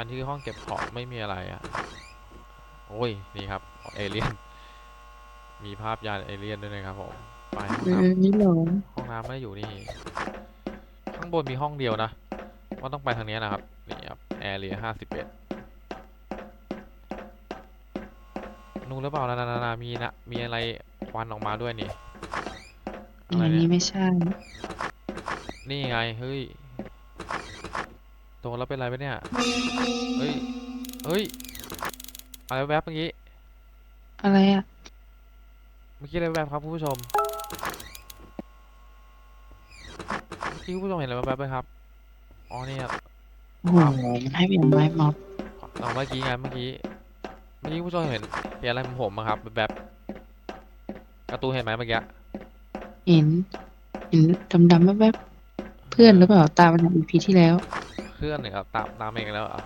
อันที่ห้องเก็บของไม่มีอะไรอะ โอ้ย นี่ครับ เอเลี่ยน มีภาพยานเอเลี่ยนด้วยนะครับผม ไปห้องเอน้อนี่เหรอำห้องน้ำไม่ได้อยู่นี่ ข้างบนมีห้องเดียวนะ ว่าต้องไปทางนี้นะครับ นี่ครับแอร์เรียห้าสิบเอ็ดนู่นหรือเปล่านานานามีนะ มีอะไรควันออกมาด้วยนี่ อะไรอันเนี่นี้ยไม่ใช่ นี่ไง เฮ้ย โดนแล้วเป็นไรไปะเนี่ย เฮ้ย เฮ้ย อะไรแวบๆเมื่อกี้ อะไรอะ เมื่อกี้อะไรแวบๆครับคุณผู้ชม เมื่อกี้คุณผู้ชมเห็นอะไรแวบๆไหมครับ อ๋อนี่ครับโอ้โหมันให้เป็นไม้ม็อบเอาเมื่อกี้ไงเมื่อกี้ เมื่อกี้คุณผู้ชมเห็นเห็นอะไรของผมอะครับแบบๆการ์ตูนเห็นไหมเมื่อกี้ เห็น เห็นดำๆแวบๆเพื่อนหรือเปล่าตามมาในอีพีที่แล้ว เพื่อนเนี่ยครับตามตามเองแล้วเหรอ